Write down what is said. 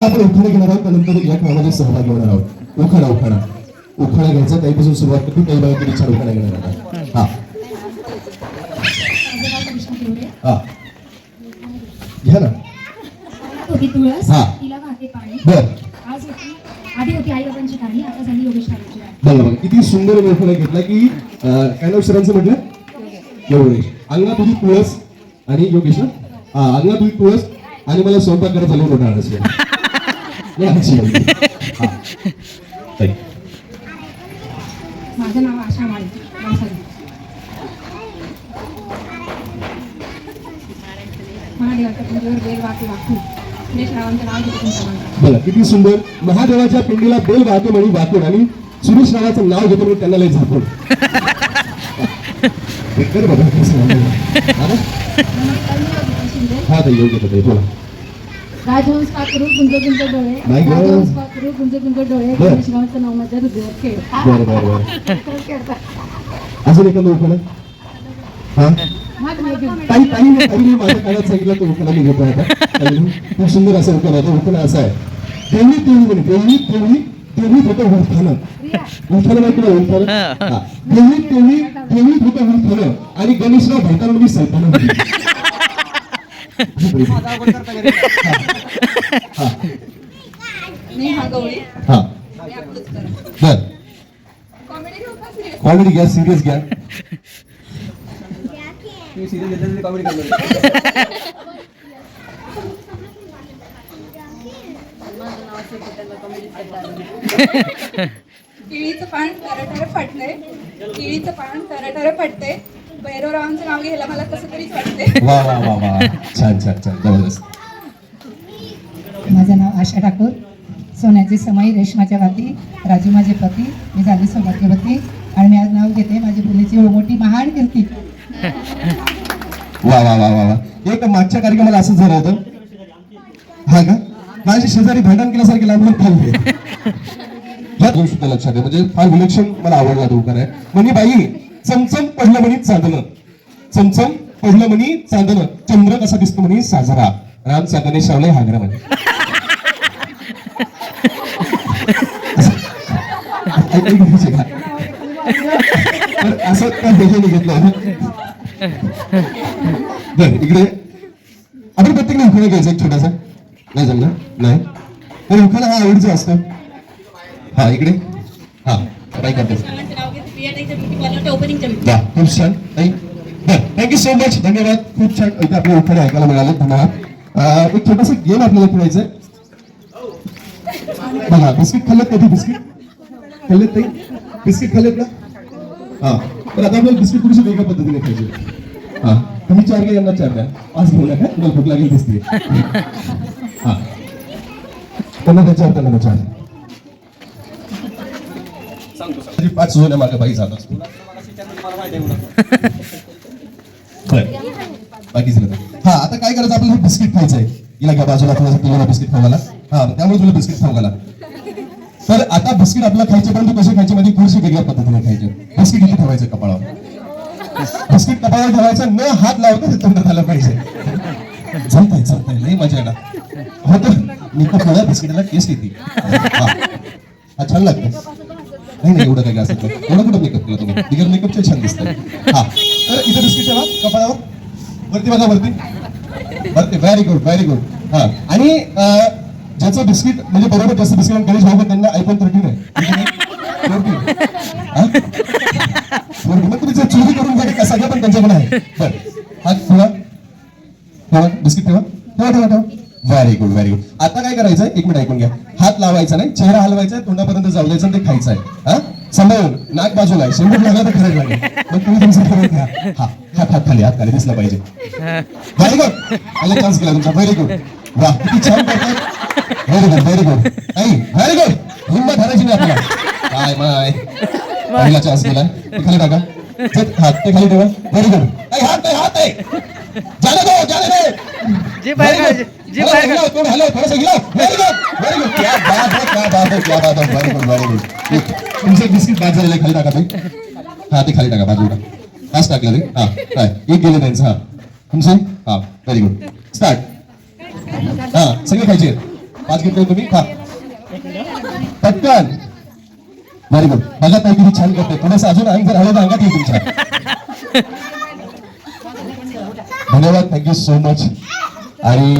आपण उखाणा घेणार आहोत त्यानंतर या खेळामध्ये सहभागी होणार आहोत. उखाणा उखाणा. उखाणा घ्यायचा त्यापासून सुरुवात करतो काही बाबा किती छान उखाणा घेणार आहोत. हा. हा. घ्या ना. होती तुळस हा. तिला वाहते पाणी. बर. आज होती आधी होती आई बाबांची गाणी आता झाली योगेश रावांची गाणी. बघा बघा किती सुंदर उखाणा घेतला की अं, काय नाव सरांचं म्हटलं? योगेश. अंगणात तुझी तुळस आणि योगेश ना हा अंगणात तुझी तुळस आणि मला स्वयंपाक करायला चालू होणार असेल लहानशी मुलगी. हा. ताई. माझं नाव आशा माळी बघा किती सुंदर. महादेवाच्या पिंडीला बेल वाहतो म्हणी वाकून आणि सुरेश रावाचं नाव घेतो म्हणून त्यांना लय झापून हे ताई योग्य बोला. राजहंस पाखरू गुंज गुंज डोळे. नाही गं. राजहंस पाखरू गुंज गुंज डोळे. बरं. गणेश रावांचं नाव माझ्या हृदयात खेळ. बरं बरं बरं. खेळतात अजून एखादं उखाणं हा? मग. ताई ताई ताईने माझ्या कानात सांगितलं तो उखाणा मी घेतो आता. ताईने खूप सुंदर असं उखाणा होता उखाणा असा आहे. देवणी देवणी म्हणे देवणी देवणी देवणी होतं उलथानं उलथानं माहिती ना उलथानं हा. देवणी देवणी देवणी होतं उलथानं आणि गणेशराव भेटताना मी सैतानं हा. बर. कॉमेडी घ्या सिरियस घ्या. केळीचं पान टरटर फाटलंय केळीचं पान टरटर फाटतंय भैरवरावांचं नाव घ्यायला मला कसं तरीच वाटते वा वा वा वा. छान छान छान. जबरदस्त. माझं नाव आशा ठाकूर. सोन्याची समाई रेशमाच्या वाती राजू माझे पती मी झाली सौभाग्यवती आणि मी आज नाव घेते माझी मुलीची मोठी महान कीर्ती. वा वा वा वा वा. एक मागच्या कार्यक्रमाला असंच झालं होतं. हा का? माझी शेजारी भांडण केल्यासारखे लांबून खाल्ले या दोन सुद्धा लक्षात आहे म्हणजे फार विलक्षण मला आवडला तो आहे. म्हणजे बाई चमचम पडलं म्हणी चांदणं. चमचम पडलं म्हणी चांदणं. चंद्र कसा दिसतो म्हणी? साजरा. राम चांदणे शावले हागरा म्हणे असं त्या दोघांनी घेतलं बर इकडे. आपण प्रत्येक उखाणा घ्यायचा एक छोटासा. नाही जमणार? नाही? तर उखाणा हा आवडीचा असतो. हा इकडे. हा काय करतेस? खूप छान. थँक्यू सो मच धन्यवाद. खूप छान. इथे आपले उत्तर ऐकायला मिळाले. धन्यवाद. एक छोटासा गेम आपल्याला खेळायचं बघा बिस्किट खाल्लेत कधी बिस्किट? खाल्लेत ताई? बिस्किट खाल्लेत ना? हा. तर आता आपल्याला बिस्किट थोडीशी वेगळ्या पद्धतीने खायचे हा. तुम्ही चार घ्या यांना चार द्या आज घेऊ नका. तुम्हाला भूक लागेल दिसते. हा. त्यांना द्या त्यांना द्या चार तरी पाच जुन्या मागे बाई बरं. बाकी झालं हा आता काय करायचं? आपल्याला हे बिस्किट खायचं आहे. हिला घ्या बाजूला पिल्लाला बिस्किट खाऊ घाला. हा त्यामुळे तुला बिस्किट खाऊ घाला. तर आता बिस्किट आपल्याला खायचे परंतु कसे खायचे म्हणजे थोडीशी वेगळ्या पद्धतीने खायचे. बिस्किट इथे ठेवायचं कपाळावर. बिस्किट कपाळावर ठेवायचं न हात लावता ते तोंडात आलं पाहिजे. जमतंय जमतंय. लई मजा येणार. होतं. मी वेळा बिस्किटाला टेस्ट येते हा छान लागतो. नाही नाही एवढं काही असं नाही. एवढं कुठं मेकअप केला तुम्ही? बिगर मेकअपचे छान दिसतं हा. तर इथे बिस्किट ठेवा कपाळावर. वरती बघा वरती. वरती. व्हेरी गुड व्हेरी गुड हा. आणि ज्याचं बिस्किट म्हणजे बरोबर जास्त बिस्किट गणेश भाऊ त्यांना आयफोन थर्टीन आहे. तुम्ही जर चोरी करून घ्या कसा घ्या पण त्यांच्याकडे आहे. बरं. हा ठेवा. ठेवा. बिस्किट ठेवा. ठेवा ठेवा ठेवा. व्हेरी गुड व्हेरी गुड आता काय करायचं एक मिनिट ऐकून घ्या. हात लावायचा नाही चेहरा हलवायचा तोंडापर्यंत जाऊ द्यायचं ते खायचंय. हा? सांभाळून. नाक बाजूला आहे. शेंबूड लागला तर खरंच लागेल. मग तुम्ही तुमचं खरं घ्या. हा हात हात खाली हात खाली. दिसला पाहिजे. व्हेरी गुड मला चान्स केला तुमचा. व्हेरी गुड वा किती छान करतात व्हेरी गुड व्हेरी गुड नाही व्हेरी गुड हिंमत हरायची नाही आपल्याला. काय माय पहिला चान्स केला खाली टाका. हात ते खाली ठेवा. व्हेरी गुड नाही हात आहे हात आहे. झालं दो जाने दो. जी काढ, जी काढ. हेलो थोड़ा सा गिलाओ वेरी गुड वेरी गुड। क्या बात है क्या बात है क्या बात है very good very good. Biscuit झालेले खाली टाका भाई। हा ते खाली टाका बाजूला हाच टाकलं रे हा काय एक गेलं त्यांचं हा। तुमचे हा व्हेरी गुड स्टार्ट हा सगळे खायचे पाच घेतले तुम्ही? खा पटकन। व्हेरी गुड बघा ताई किती छान करते थोडंसं अजून अंग जर तर अंगात येईल तुमच्या धन्यवाद थँक्यू सो मच आणि